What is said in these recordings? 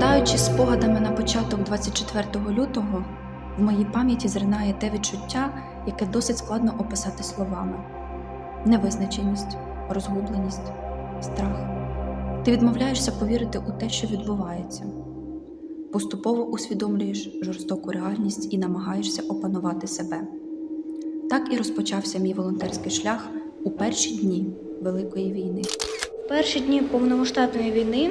Граючи спогадами на початок 24 лютого, в моїй пам'яті зринає те відчуття, яке досить складно описати словами: невизначеність, розгубленість, страх. Ти відмовляєшся повірити у те, що відбувається. Поступово усвідомлюєш жорстоку реальність і намагаєшся опанувати себе. Так і розпочався мій волонтерський шлях у перші дні Великої війни. Перші дні повномасштабної війни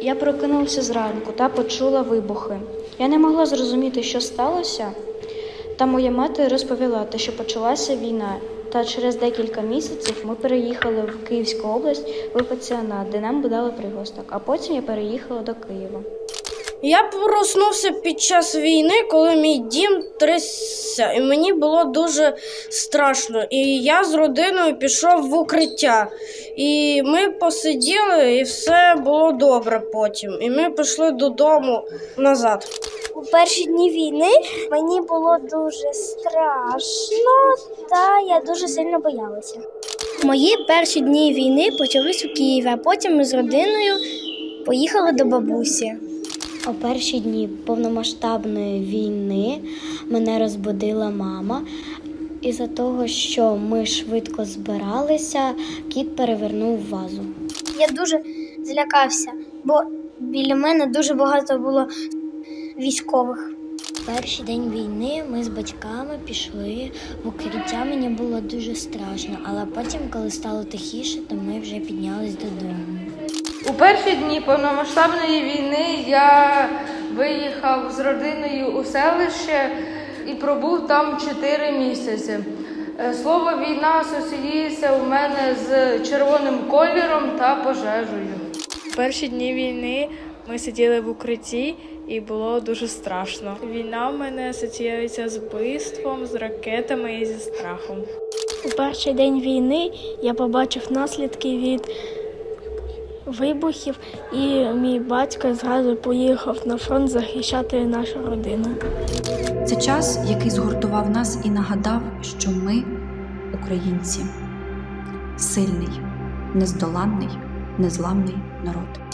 я прокинулася зранку та почула вибухи. Я не могла зрозуміти, що сталося. Та моя мати розповіла те, що почалася війна. Та через декілька місяців ми переїхали в Київську область в пансіонат, де нам дали пригосток, а потім я переїхала до Києва. Я проснувся під час війни, коли мій дім трясся, і мені було дуже страшно. І я з родиною пішов в укриття. І ми посиділи, і все було добре потім. І ми пішли додому назад. У перші дні війни мені було дуже страшно, та я дуже сильно боялася. Мої перші дні війни почались у Києві, а потім ми з родиною поїхали до бабусі. У перші дні повномасштабної війни мене розбудила мама. Із-за того, що ми швидко збиралися, кіт перевернув вазу. Я дуже злякався, бо біля мене дуже багато було військових. Перший день війни ми з батьками пішли в укриття. Мені було дуже страшно, але потім, коли стало тихіше, то ми вже піднялись додому. У перші дні повномасштабної війни я виїхав з родиною у селище і пробув там 4 місяці. Е, Слово війна асоціюється у мене з червоним кольором та пожежею. В перші дні війни ми сиділи в укритті і було дуже страшно. Війна в мене асоціюється з вбивством, з ракетами і зі страхом. У перший день війни я побачив наслідки від вибухів, і мій батько зразу поїхав на фронт захищати нашу родину. Це час, який згуртував нас і нагадав, що ми, українці, сильний, нездоланний, незламний народ.